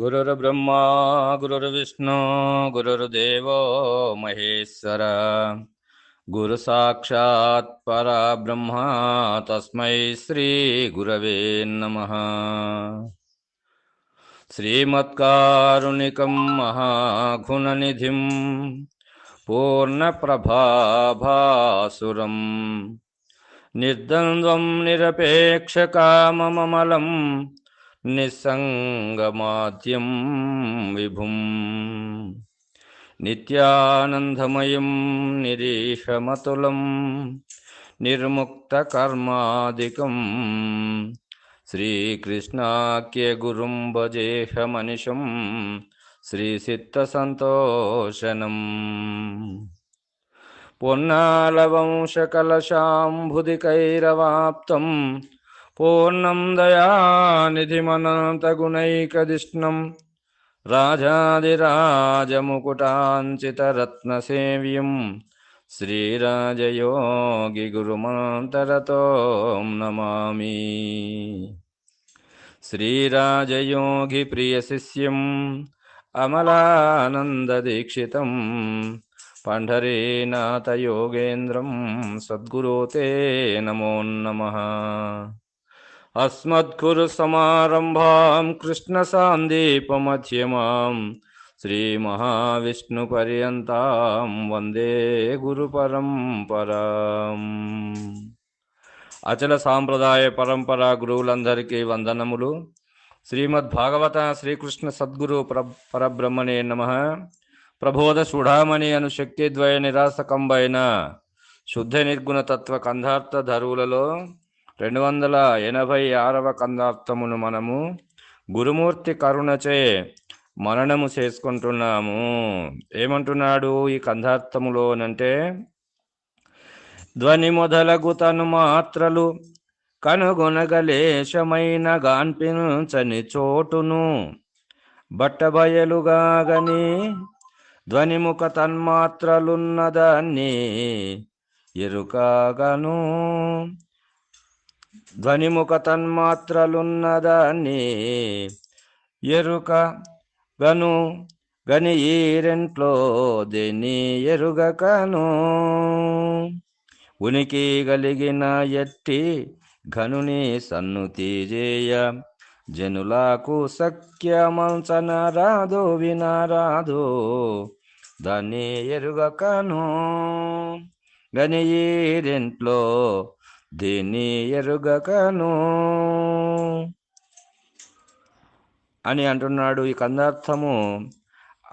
गुरुर्ब्रह्मा गुरुर्विष्णु गुरुर्देवो महेश्वर गुरुसाक्षात् परब्रह्म तस्मै श्रीगुरवे नमः श्रीमत्कारुणिकं महाघुणनिधिं पूर्णप्रभाभासुरम् निर्द्वन्द्वं निरपेक्षकामममलम् నిస్సంగమాద్యం విభుం. నిత్యానందమయం నిరీశమతులం. నిర్ముక్తకర్మాదికం. శ్రీకృష్ణాఖ్యగురుం భజేషమనిషం. శ్రీసిత్తసంతోషనం పొన్నాళవంశకలశాంభుదికైరవాప్తం పూర్ణం దయానిధిమనంతగుణైకదిష్ణం. రాజాదిరాజముకుటాంచితరత్నసేవ్యం. శ్రీరాజయోగిగురుమంతరతో నమామి. శ్రీరాజయోగి ప్రియశిష్యం అమలానందదీక్షితం అస్మద్గురు సమారంభాం కృష్ణ సాందీపమధ్యమాం శ్రీ మహావిష్ణు పర్యంతం వందే గురు పరంపరాం అచల సాంప్రదాయ పరంపర గురువులందరికీ వందనములు. శ్రీమద్ భాగవత శ్రీకృష్ణ సద్గురు ప్ర పరబ్రహ్మణే నమ. ప్రబోధ సుఢామణి అను శక్తిద్వయ నిరాసకంబైన శుద్ధ నిర్గుణ తత్వ కంధార్థ ధరువులలో రెండు వందల ఎనభై ఆరవ కందార్థమును మనము గురుమూర్తి కరుణచే మననము చేసుకుంటున్నాము. ఏమంటున్నాడు ఈ కందార్థములోనంటే ధ్వని మొదలగు తను మాత్రలు కనుగొనగలేశమైన గాన్పించని చోటును బట్టబయలుగాగని ధ్వనిముఖ తన్మాత్రలున్నదాన్ని ఎరుకాగను. ధ్వనిముఖ తన్మాత్రలున్నదాన్ని ఎరుక గను గని ఈ రెంట్లో దేన్ని ఎరుగకను ఉనికి కలిగిన ఎట్టి ఘనుని సన్నుతి చేయ జనులకు సఖ్యమంచన రాదో వినరాదో దాన్ని ఎరుగకను గని ఈ రెంట్లో దీన్ని ఎరుగకను. అని అంటున్నాడు ఈ కందార్థము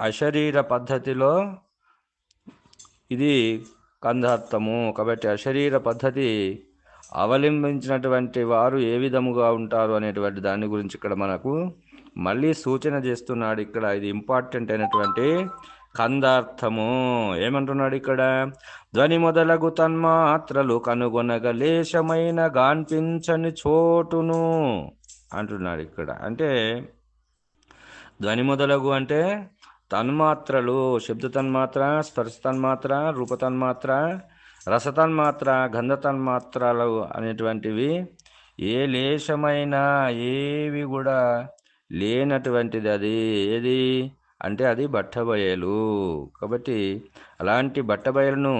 అశరీర పద్ధతిలో. ఇది కందార్థము కాబట్టి అశరీర పద్ధతి అవలంబించినటువంటి వారు ఏ విధముగా ఉంటారు అనేటువంటి దాని గురించి ఇక్కడ మనకు మళ్ళీ సూచన చేస్తున్నాడు. ఇక్కడ ఇది ఇంపార్టెంట్ అయినటువంటి కందార్థము. ఏమంటున్నాడు ఇక్కడ? ధ్వని మొదలగు తన్మాత్రలు కనుగొనగలేశమైన గాన్పించని చోటును అంటున్నాడు ఇక్కడ. అంటే ధ్వని మొదలగు అంటే తన్మాత్రలు శబ్ద తన్మాత్ర స్పర్శ తన్మాత్ర రూప తన్మాత్ర రస తన్మాత్ర గంధ తన్మాత్రలు అనేటువంటివి ఏ లేశమైన ఏవి కూడా లేనటువంటిది అది. ఏది? అంటే అది బట్టబయలు. కాబట్టి అలాంటి బట్టబయలను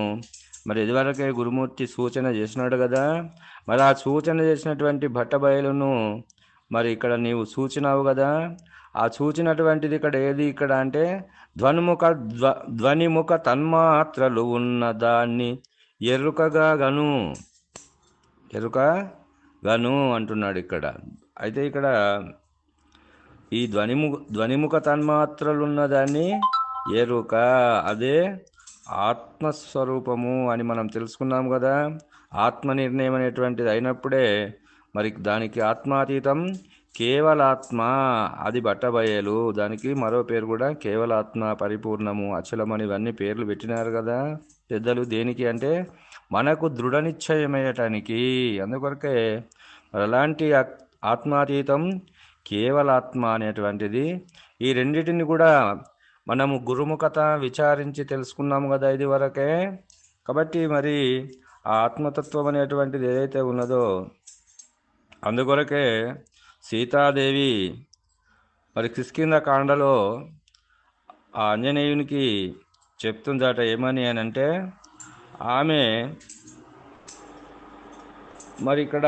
మరి ఇదివరకే గురుమూర్తి సూచన చేసినాడు కదా. మరి ఆ సూచన చేసినటువంటి బట్టబయలును మరి ఇక్కడ నీవు సూచినావు కదా. ఆ సూచినటువంటిది ఇక్కడ ఏది? ఇక్కడ అంటే ధ్వనిముఖ ధ్వ ధ్వనిముఖ తన్మాత్రలు ఉన్న దాన్ని ఎరుకగా గను. ఎరుక గను అంటున్నాడు ఇక్కడ. అయితే ఇక్కడ ఈ ధ్వనిము ధ్వనిముఖ తన్మాత్రలున్న దాన్ని ఎరుక అదే ఆత్మస్వరూపము అని మనం తెలుసుకున్నాం కదా. ఆత్మ నిర్ణయం అనేటువంటిది అయినప్పుడే మరి దానికి ఆత్మాతీతం కేవలాత్మ అది బట్టబయలు. దానికి మరో పేరు కూడా కేవలాత్మ పరిపూర్ణము అచలమని ఇవన్నీ పేర్లు పెట్టినారు కదా. పెద్దలు దేనికి అంటే మనకు దృఢ నిశ్చయమయ్యటానికి అందుకొరకే మరి అలాంటి ఆత్మాతీతం కేవలాత్మ అనేటువంటిది ఈ రెండింటిని కూడా మనము గురుముఖత విచారించి తెలుసుకున్నాము కదా ఇది వరకే. కాబట్టి మరి ఆ ఆత్మతత్వం అనేటువంటిది ఏదైతే ఉన్నదో అందుకొరకే సీతాదేవి మరి కిష్కింద కాండలో ఆ ఆంజనేయునికి చెప్తుందట ఏమని అని అంటే ఆమె మరి ఇక్కడ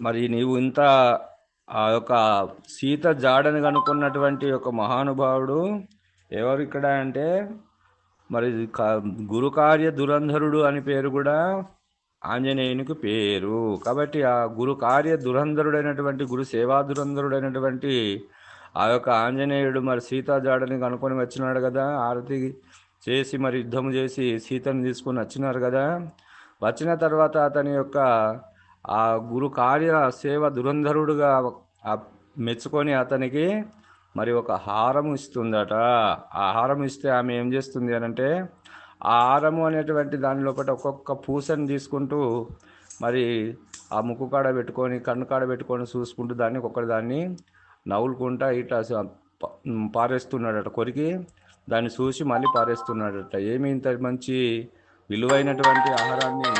మరి నీవు ఇంత ఆ యొక్క సీత జాడని కనుక్కున్నటువంటి ఒక మహానుభావుడు ఎవరు ఇక్కడ అంటే మరి గురుకార్య దురంధరుడు అని పేరు కూడా ఆంజనేయునికి పేరు. కాబట్టి ఆ గురు కార్య దురంధరుడైనటువంటి గురు సేవా దురంధరుడైనటువంటి ఆ యొక్క ఆంజనేయుడు మరి సీతా జాడని కనుక్కొని వచ్చినాడు కదా. ఆరతి చేసి మరి యుద్ధం చేసి సీతను తీసుకొని వచ్చినారు కదా. వచ్చిన తర్వాత అతని యొక్క ఆ గురు కార్య సేవ దురంధరుడుగా మెచ్చుకొని అతనికి మరి ఒక హారం ఇస్తుందట. ఆ హారం ఇస్తే ఆమె ఏం చేస్తుంది అని అంటే ఆ హారము అనేటువంటి దాని లోపల ఒక్కొక్క పూసని తీసుకుంటూ మరి ఆ ముక్కు కాడ పెట్టుకొని కన్ను కాడ పెట్టుకొని చూసుకుంటూ దాన్ని ఒక్కొక్కటి దాన్ని నవ్వులుకుంటా ఇట్లా పారేస్తున్నాడట కొరికి. దాన్ని చూసి మళ్ళీ పారేస్తున్నాడట. ఏమి ఇంత మంచి విలువైనటువంటి ఆహారాన్ని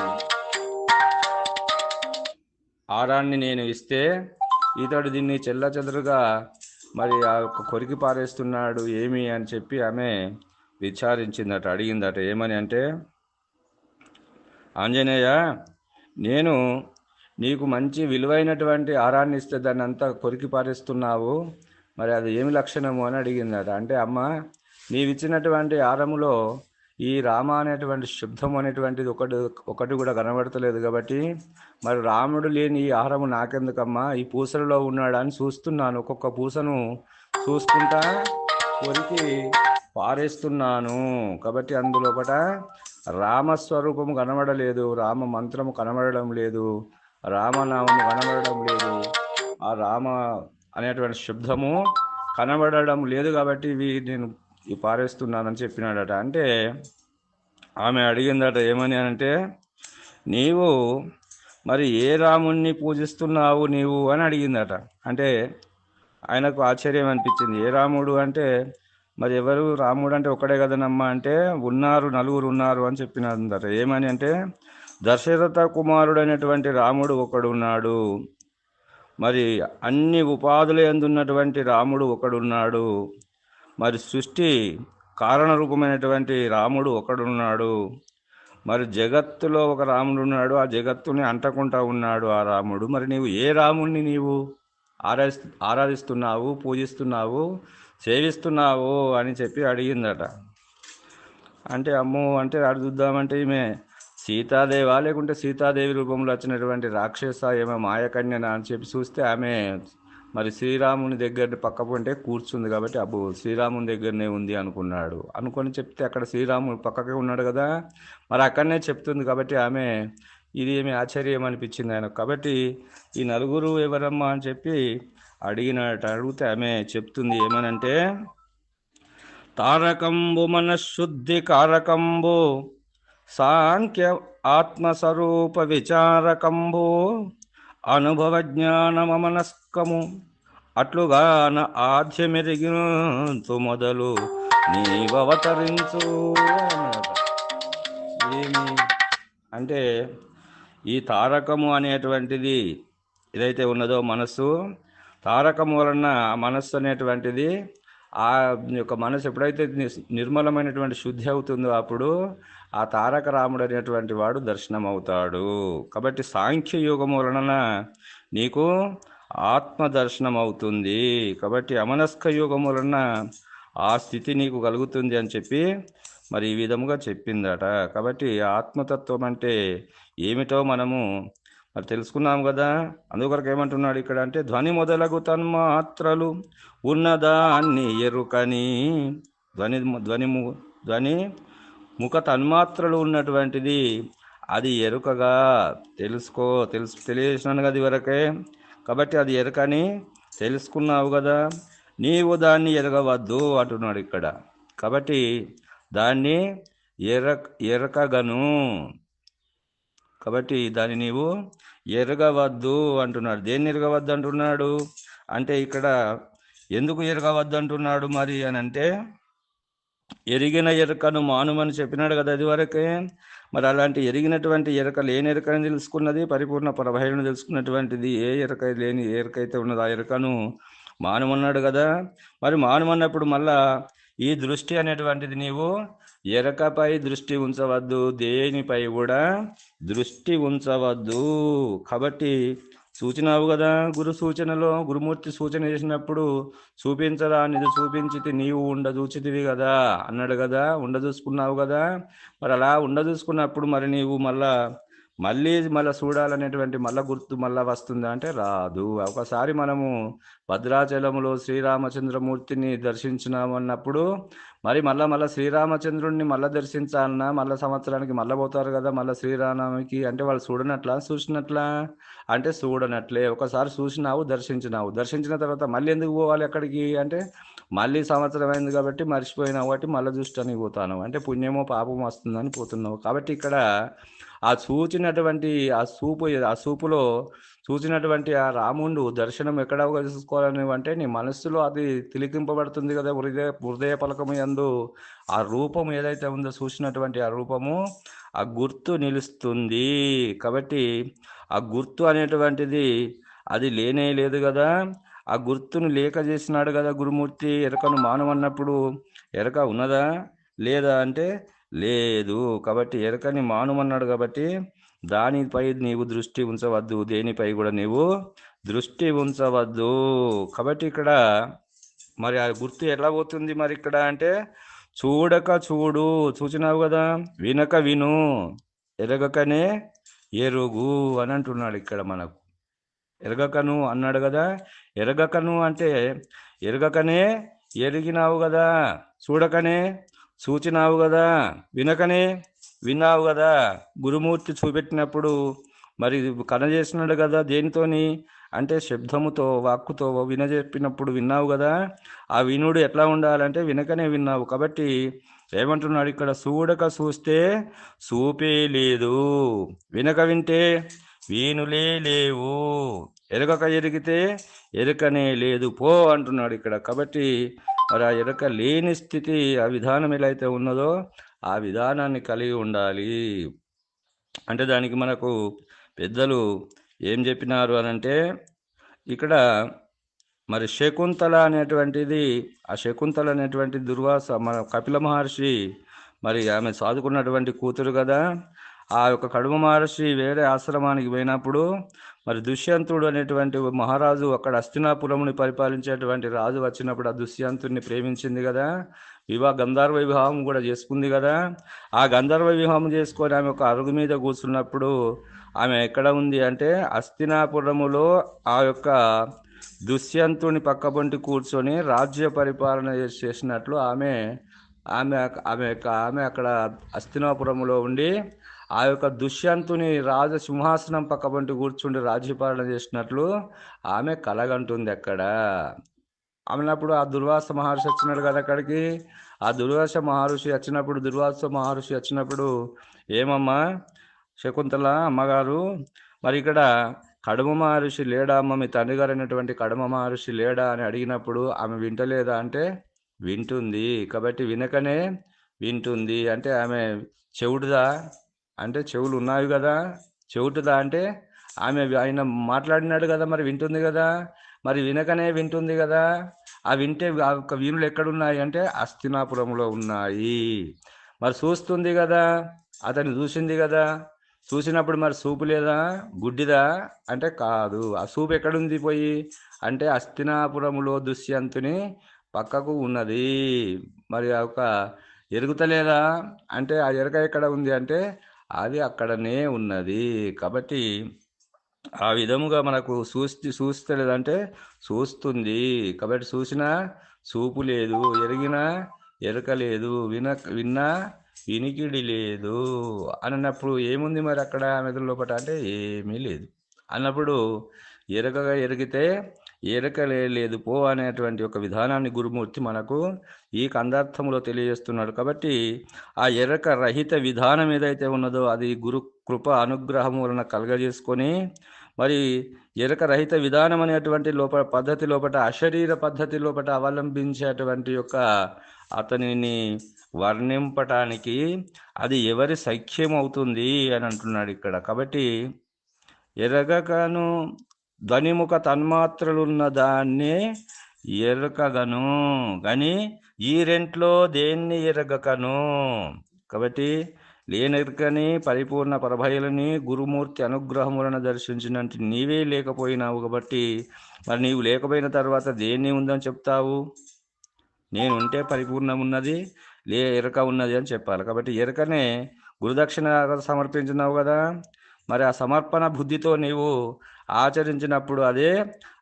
ఆహారాన్ని నేను ఇస్తే ఇతడు దీన్ని చెల్ల చెదరుగా మరి ఆ యొక్క కొరికి పారేస్తున్నాడు ఏమి అని చెప్పి ఆమె విచారించిందట అడిగిందట. ఏమని అంటే ఆంజనేయ నేను నీకు మంచి విలువైనటువంటి ఆహారాన్ని ఇస్తే దాన్ని అంతా కొరికి పారేస్తున్నావు మరి అది ఏమి లక్షణము అని అడిగిందట. అంటే అమ్మ నీవిచ్చినటువంటి ఆహారములో ఈ రామ అనేటువంటి శబ్దం అనేటువంటిది ఒకటి ఒకటి కూడా కనబడతలేదు కాబట్టి మరి రాముడు లేని ఈ ఆహారము నాకెందుకమ్మా? ఈ పూసలలో ఉన్నాడా అని చూస్తున్నాను. ఒక్కొక్క పూసను చూసుకుంటా కొరికి పారేస్తున్నాను. కాబట్టి అందులోపట రామస్వరూపము కనబడలేదు రామ మంత్రము కనబడడం లేదు రామనామము కనబడడం లేదు. ఆ రామ అనేటువంటి శబ్దము కనబడడం లేదు కాబట్టి ఇవి నేను ఇవి పారేస్తున్నానని చెప్పినాడట. అంటే ఆమె అడిగిందట ఏమని అంటే నీవు మరి ఏ రాముణ్ణి పూజిస్తున్నావు నీవు? అని అడిగిందట. అంటే ఆయనకు ఆశ్చర్యం అనిపించింది. ఏ రాముడు అంటే మరి ఎవరు? రాముడు అంటే ఒకడే కదనమ్మా అంటే ఉన్నారు నలుగురు ఉన్నారు అని చెప్పినారందట ఏమని అంటే దశరథ కుమారుడైనటువంటి రాముడు ఒకడు ఉన్నాడు మరి అన్ని ఉపాధులు ఎందున్నటువంటి రాముడు ఒకడున్నాడు. మరి సృష్టి కారణ రూపమైనటువంటి రాముడు ఒకడున్నాడు. మరి జగత్తులో ఒక రాముడు ఉన్నాడు. ఆ జగత్తుని అంటకుండా ఉన్నాడు ఆ రాముడు. మరి నీవు ఏ రాముడిని నీవు ఆరాధి ఆరాధిస్తున్నావు పూజిస్తున్నావు సేవిస్తున్నావు అని చెప్పి అడిగిందట. అంటే అమ్మో అంటే అడు చూద్దామంటే ఈమె సీతాదేవా లేకుంటే సీతాదేవి రూపంలో వచ్చినటువంటి రాక్షస ఏమో మాయకన్యనా అని చెప్పి చూస్తే ఆమె మరి శ్రీరాముని దగ్గర పక్క ఉంటే కూర్చుంది కాబట్టి అబ్బో శ్రీరాముని దగ్గరనే ఉంది అనుకున్నాడు. అనుకొని చెప్తే అక్కడ శ్రీరాముడు పక్కకే ఉన్నాడు కదా. మరి అక్కడనే చెప్తుంది కాబట్టి ఆమె ఇది ఏమి ఆశ్చర్యం అనిపించింది ఆయన కాబట్టి ఈ నలుగురు ఎవరమ్మా అని చెప్పి అడిగినట్టు అడిగితే ఆమె చెప్తుంది ఏమనంటే తారకంబు మనశుద్ధి కారకంబు సాంఖ్య ఆత్మస్వరూప విచారకంబు అనుభవ జ్ఞానమనస్కము అట్లుగాన ఆధ్యమెరిగిన మొదలు నీవతరించు ఏమి? అంటే ఈ తారకము అనేటువంటిది ఏదైతే ఉన్నదో మనస్సు తారకము వలన మనస్సు అనేటువంటిది ఆ యొక్క మనసు ఎప్పుడైతే నిర్మలమైనటువంటి శుద్ధి అవుతుందో అప్పుడు ఆ తారక రాముడు అనేటువంటి వాడు దర్శనం అవుతాడు కాబట్టి సాంఖ్య యోగం వలన నీకు ఆత్మదర్శనం అవుతుంది కాబట్టి అమనస్క యోగం వలన ఆ స్థితి నీకు కలుగుతుంది అని చెప్పి మరి ఈ విధముగా చెప్పిందట. కాబట్టి ఆత్మతత్వం అంటే ఏమిటో మనము మరి తెలుసుకున్నాం కదా. అందుకొరకు ఏమంటున్నాడు ఇక్కడ అంటే ధ్వని మొదలగు తన్మాత్రలు ఉన్నదాన్ని ఎరుకని. ధ్వని ధ్వని ధ్వని ముఖ తన్మాత్రలు ఉన్నటువంటిది అది ఎరుకగా తెలుసుకో తెలుసు తెలియజేసినాను కదా ఇవరకే కాబట్టి అది ఎరకని తెలుసుకున్నావు కదా. నీవు దాన్ని ఎరగవద్దు అంటున్నాడు ఇక్కడ. కాబట్టి దాన్ని ఎర ఎరకగను. కాబట్టి దాన్ని నీవు ఎరగవద్దు అంటున్నాడు. దేన్ని ఎరగవద్దు అంటున్నాడు? అంటే ఇక్కడ ఎందుకు ఎరగవద్దు అంటున్నాడు మరి అని అంటే ఎరిగిన ఎరకను మానుమని చెప్పినాడు కదా అది వరకే. మరి అలాంటి ఎరిగినటువంటి ఎరక లేని ఎరకని తెలుసుకున్నది? పరిపూర్ణ పరభైరుని తెలుసుకున్నటువంటిది ఏ ఎరక లేని ఎరక ఎరకైతే ఉన్నదో ఆ ఎరకను మానమన్నాడు కదా. మరి మానమన్నప్పుడు మళ్ళా ఈ దృష్టి అనేటువంటిది నీవు ఎరకపై దృష్టి ఉంచవద్దు దేనిపై కూడా దృష్టి ఉంచవద్దు. కాబట్టి సూచనావు కదా గురు సూచనలో గురుమూర్తి సూచన చేసినప్పుడు చూపించరా అనేది చూపించితే నీవు ఉండ చూచితివి కదా అన్నాడు కదా ఉండ చూసుకున్నావు కదా. మరి అలా ఉండ చూసుకున్నప్పుడు మరి నీవు మళ్ళా మళ్ళీ మళ్ళీ చూడాలనేటువంటి మళ్ళా గుర్తు మళ్ళా వస్తుందా అంటే రాదు. ఒకసారి మనము భద్రాచలములో శ్రీరామచంద్రమూర్తిని దర్శించినామన్నప్పుడు మరి మళ్ళా మళ్ళీ శ్రీరామచంద్రుడిని మళ్ళీ దర్శించాలన్నా మళ్ళీ సంవత్సరానికి మళ్ళీ పోతారు కదా మళ్ళీ శ్రీరామకి అంటే వాళ్ళు చూడనట్లా చూసినట్లా? అంటే చూడనట్లే. ఒకసారి చూసినావు దర్శించినావు. దర్శించిన తర్వాత మళ్ళీ ఎందుకు పోవాలి అక్కడికి? అంటే మళ్ళీ సంవత్సరం అయింది కాబట్టి మర్చిపోయినావు కాబట్టి మళ్ళీ చూస్తానికి పోతాను అంటే పుణ్యమో పాపం వస్తుందని పోతున్నావు. కాబట్టి ఇక్కడ ఆ చూచినటువంటి ఆ చూపు ఆ చూపులో చూసినటువంటి ఆ రాముడు దర్శనం ఎక్కడ చూసుకోవాలని అంటే నీ మనస్సులో అది తిలికింపబడుతుంది కదా హృదయ హృదయ పలకము ఎందు ఆ రూపం ఏదైతే ఉందో చూసినటువంటి ఆ రూపము ఆ గుర్తు నిలుస్తుంది. కాబట్టి ఆ గుర్తు అనేటువంటిది అది లేనే లేదు కదా. ఆ గుర్తును లేక చేసినాడు కదా గురుమూర్తి ఎరకను మానవన్నప్పుడు ఎరక ఉన్నదా? లేదా అంటే లేదు. కాబట్టి ఎరకని మానుమన్నాడు కాబట్టి దానిపై నీవు దృష్టి ఉంచవద్దు దేనిపై కూడా నీవు దృష్టి ఉంచవద్దు. కాబట్టి ఇక్కడ మరి ఆ గుర్తు ఎలా పోతుంది మరి ఇక్కడ అంటే చూడక చూడు చూచినావు కదా? వినక విను ఎరగకనే ఎరుగు అని అంటున్నాడు ఇక్కడ మనకు. ఎరగకను అన్నాడు కదా? ఎరగకను అంటే ఎరగకనే ఎరిగినావు కదా? చూడకనే చూచినావు కదా వినకనే విన్నావు కదా గురుమూర్తి చూపెట్టినప్పుడు మరి కనజేసినాడు కదా దేనితోని? అంటే శబ్దముతో వాక్కుతో వినజెప్పినప్పుడు విన్నావు కదా ఆ వినుడు ఎట్లా ఉండాలంటే వినకనే విన్నావు కాబట్టి ఏమంటున్నాడు ఇక్కడ? చూడక చూస్తే చూపే లేదు వినక వింటే వీనులే లేవు ఎరగక ఎరిగితే ఎరకనే లేదు. పో అంటున్నాడు ఇక్కడ కాబట్టి మరి ఆ ఎరక లేని స్థితి ఆ విధానం ఎలా అయితే ఉన్నదో ఆ విధానాన్ని కలిగి ఉండాలి. అంటే దానికి మనకు పెద్దలు ఏం చెప్పినారు అని అంటే ఇక్కడ మరి శకుంతల అనేటువంటిది ఆ శకుంతల అనేటువంటి దుర్వాస మన కపిల మహర్షి మరి ఆమె సాదుకున్నటువంటి కూతురు కదా ఆ యొక్క కడుమ మహర్షి వేరే ఆశ్రమానికి పోయినప్పుడు మరి దుష్యంతుడు అనేటువంటి మహారాజు అక్కడ అస్తినాపురముని పరిపాలించేటువంటి రాజు వచ్చినప్పుడు ఆ దుష్యంతుడిని ప్రేమించింది కదా. వివాహ గంధర్వ వివాహం కూడా చేసుకుంది కదా. ఆ గంధర్వ వివాహం చేసుకొని ఆమె ఒక అరుగు మీద కూర్చున్నప్పుడు ఆమె ఎక్కడ ఉంది అంటే అస్తినాపురములో ఆ యొక్క దుష్యంతుని పక్కపొంటి కూర్చొని రాజ్య పరిపాలన చేసినట్లు ఆమె ఆమె ఆమె ఆమె అక్కడ అస్తినాపురంలో ఉండి ఆ యొక్క దుష్యంతుని రాజ సింహాసనం పక్కబంటి కూర్చుండి రాజ్యపాలన చేసినట్లు ఆమె కలగంటుంది అక్కడ. ఆమెనప్పుడు ఆ దుర్వాస మహర్షి వచ్చినాడు కదా అక్కడికి. ఆ దుర్వాస మహర్షి వచ్చినప్పుడు దుర్వాస మహర్షి వచ్చినప్పుడు ఏమమ్మా? శకుంతల అమ్మగారు మరి ఇక్కడ కడుమ మహర్షి లేడా అమ్మ? మీ తండ్రి గారు అయినటువంటి కడుమ మహర్షి లేడా అని అడిగినప్పుడు ఆమె వింటలేదా అంటే వింటుంది. కాబట్టి వినకనే వింటుంది. అంటే ఆమె చెవుడుదా? అంటే చెవులు ఉన్నాయి కదా చెవుటదా అంటే? ఆమె ఆయన మాట్లాడినాడు కదా మరి వింటుంది కదా మరి వినకనే వింటుంది కదా. ఆ వింటే ఆ యొక్క వీణులు ఎక్కడున్నాయి అంటే అస్థినాపురంలో ఉన్నాయి. మరి చూస్తుంది కదా అతన్ని చూసింది కదా. చూసినప్పుడు మరి సూపు లేదా గుడ్డిదా అంటే కాదు. ఆ సూపు ఎక్కడుంది పోయి? అంటే అస్థినాపురములో దుష్యంతుని పక్కకు ఉన్నది. మరి ఆ యొక్క ఎరుగుతలేదా? అంటే ఆ ఎరక ఎక్కడ ఉంది అంటే అది అక్కడనే ఉన్నది. కాబట్టి ఆ విధముగా మనకు చూస్తే చూస్తలేదంటే చూస్తుంది కాబట్టి చూసినా చూపు లేదు ఎరిగినా ఎరక లేదు విన విన్నా వినికిడి లేదు అన్నప్పుడు ఏముంది మరి అక్కడ మెదడు లోపల అంటే ఏమీ లేదు. అన్నప్పుడు ఎరగగా ఎరిగితే ఎరకలే లేదు పో అనేటువంటి ఒక విధానాన్ని గురుమూర్తి మనకు ఈ కందార్థములో తెలియజేస్తున్నాడు కాబట్టి ఆ ఎరక రహిత విధానం ఏదైతే ఉన్నదో అది గురు కృప అనుగ్రహం వలన కలగజేసుకొని మరి ఎరక రహిత విధానం అనేటువంటి లోపల పద్ధతి లోపల అశరీర పద్ధతి లోపల అవలంబించేటువంటి యొక్క అతనిని వర్ణింపటానికి అది ఎవరి సఖ్యం అవుతుంది అని అంటున్నాడు ఇక్కడ. కాబట్టి ఎరగకను ధ్వనిముఖ తన్మాత్రలున్న దాన్నే ఎరకగను. కానీ ఈ రెంట్లో దేన్ని ఎరగకను? కాబట్టి లేనెరకని పరిపూర్ణ పరభయలని గురుమూర్తి అనుగ్రహములను దర్శించినట్టు నీవే లేకపోయినావు కాబట్టి మరి నీవు లేకపోయిన తర్వాత దేన్ని ఉందని చెప్తావు? నేను ఉంటే పరిపూర్ణం ఉన్నది లే ఎరక ఉన్నది అని చెప్పాలి. కాబట్టి ఎరకనే గురుదక్షిణ సమర్పించినావు కదా. మరి ఆ సమర్పణ బుద్ధితో నీవు ఆచరించినప్పుడు అదే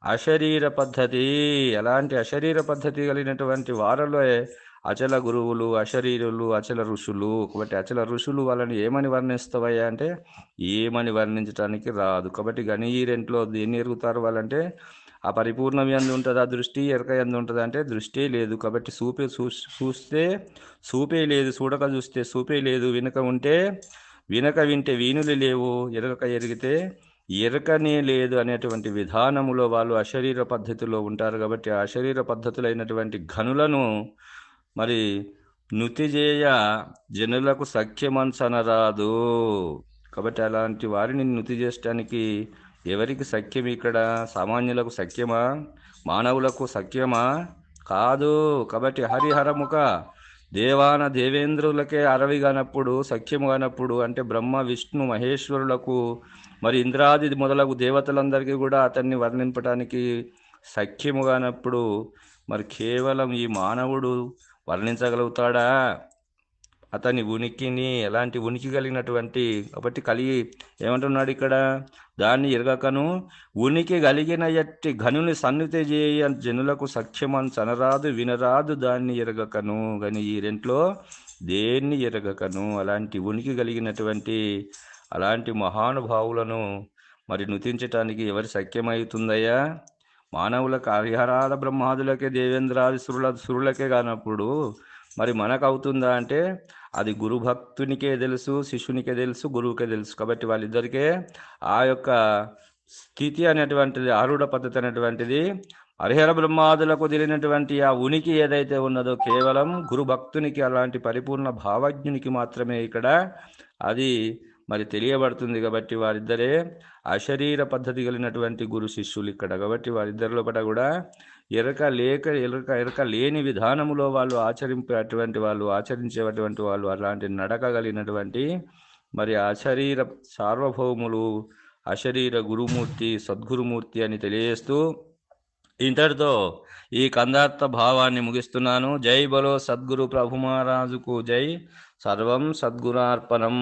అశరీర పద్ధతి. ఎలాంటి అశరీర పద్ధతి కలిగినటువంటి వారిలో అచల గురువులు అశరీరులు అచల ఋషులు కాబట్టి అచల ఋషులు వాళ్ళని ఏమని వర్ణిస్తావయ్యా అంటే ఏమని వర్ణించడానికి రాదు. కాబట్టి గణీరెంట్లో రెంట్లో దేన్ని ఎరుగుతారు వాళ్ళంటే ఆ పరిపూర్ణం ఎందు ఉంటుంది ఆ దృష్టి ఎరక ఎందు ఉంటుంది అంటే దృష్టి లేదు. కాబట్టి చూపే చూ చూస్తే చూపే లేదు చూడక చూస్తే చూపే లేదు వినక ఉంటే వినక వింటే వీణులు లేవు ఎరగక ఎరిగితే ఎరకనే లేదు అనేటువంటి విధానములో వాళ్ళు అశరీర పద్ధతిలో ఉంటారు కాబట్టి ఆ అశరీర పద్ధతులైనటువంటి ఘనులను మరి నుతిజేయ జనులకు సఖ్యమంచనరాదు కాబట్టి అలాంటి వారిని నుతి చేయడానికి ఎవరికి సఖ్యం ఇక్కడ? సామాన్యులకు సఖ్యమా? మానవులకు సఖ్యమా? కాదు. కాబట్టి హరిహరముఖ దేవాన దేవేంద్రులకే అరవి కానప్పుడు సఖ్యము కానప్పుడు అంటే బ్రహ్మ విష్ణు మహేశ్వరులకు మరి ఇంద్రాది మొదలగు దేవతలందరికీ కూడా అతన్ని వర్ణింపటానికి సఖ్యము కానప్పుడు మరి కేవలం ఈ మానవుడు వర్ణించగలుగుతాడా? అతని ఉనికిని ఎలాంటి ఉనికి కలిగినటువంటి కాబట్టి కలిగి ఏమంటున్నాడు ఇక్కడ? దాన్ని ఎరగకను ఉనికి కలిగిన ఎట్టి ఘనుని సన్నిధి చేయ జనులకు సఖ్యమని చనరాదు వినరాదు దాన్ని ఎరగకను. కానీ ఈ రెంట్లో దేన్ని ఎరగకను? అలాంటి ఉనికి కలిగినటువంటి అలాంటి మహానుభావులను మరి నుతించటానికి ఎవరి సఖ్యమవుతుందయ్యా? మానవులకు హరిహరాల బ్రహ్మాదులకే దేవేంద్రాది సురుల సురులకే కానప్పుడు మరి మనకు అవుతుందా అంటే అది గురుభక్తునికే తెలుసు శిష్యునికే తెలుసు గురువుకే తెలుసు. కాబట్టి వాళ్ళిద్దరికే ఆ యొక్క స్థితి అనేటువంటిది ఆరుఢ పద్ధతి అనేటువంటిది హరిహర బ్రహ్మాదులకు తెలియనటువంటి ఆ ఉనికి ఏదైతే ఉన్నదో కేవలం గురు భక్తునికి అలాంటి పరిపూర్ణ భావజ్ఞునికి మాత్రమే ఇక్కడ అది మరి తెలియబడుతుంది కాబట్టి వారిద్దరే అశరీర పద్ధతి కలిగినటువంటి గురు శిష్యులు ఇక్కడ. కాబట్టి వారిద్దరి లోపల కూడా ఎరక లేక ఎరక ఎరక లేని విధానములో వాళ్ళు ఆచరింపేటువంటి వాళ్ళు ఆచరించేటువంటి వాళ్ళు అలాంటి నడక కలిగినటువంటి మరి అశరీర సార్వభౌములు అశరీర గురుమూర్తి సద్గురుమూర్తి అని తెలియజేస్తూ ఇంతటితో ఈ కందార్థ భావాన్ని ముగిస్తున్నాను. జై బలో సద్గురు ప్రభు మహారాజుకు జై. సర్వం సద్గురార్పణం.